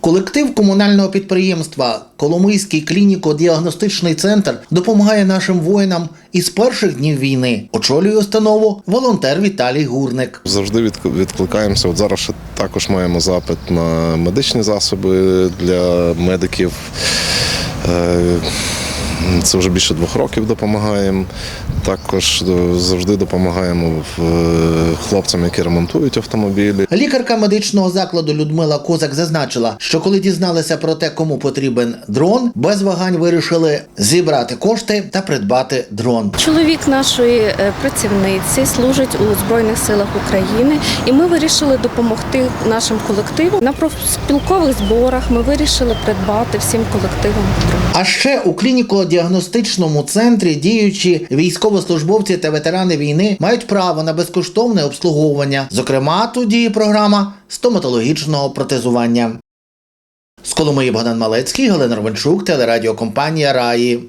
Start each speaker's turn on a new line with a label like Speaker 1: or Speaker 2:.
Speaker 1: Колектив комунального підприємства Коломийський клініко-діагностичний центр допомагає нашим воїнам із перших днів війни. Очолює установу волонтер Віталій Гурник.
Speaker 2: Завжди відкликаємося. От зараз ще також маємо запит на медичні засоби для медиків. Це вже більше двох років допомагаємо. Також завжди допомагаємо е, хлопцям, які ремонтують автомобілі.
Speaker 1: Лікарка медичного закладу Людмила Козак зазначила, що коли дізналися про те, кому потрібен дрон, без вагань вирішили зібрати кошти та придбати дрон.
Speaker 3: Чоловік нашої е, працівниці служить у Збройних силах України, і ми вирішили допомогти нашим колективам. На профспілкових зборах ми вирішили придбати всім колективам дрон.
Speaker 1: А ще у клініко-діагностичному центрі діючі військовослужбовці та ветерани війни мають право на безкоштовне обслуговування. Зокрема, тут діє програма стоматологічного протезування. З Коломиї Богдан Малецький, Галина Романчук, телерадіокомпанія Раї.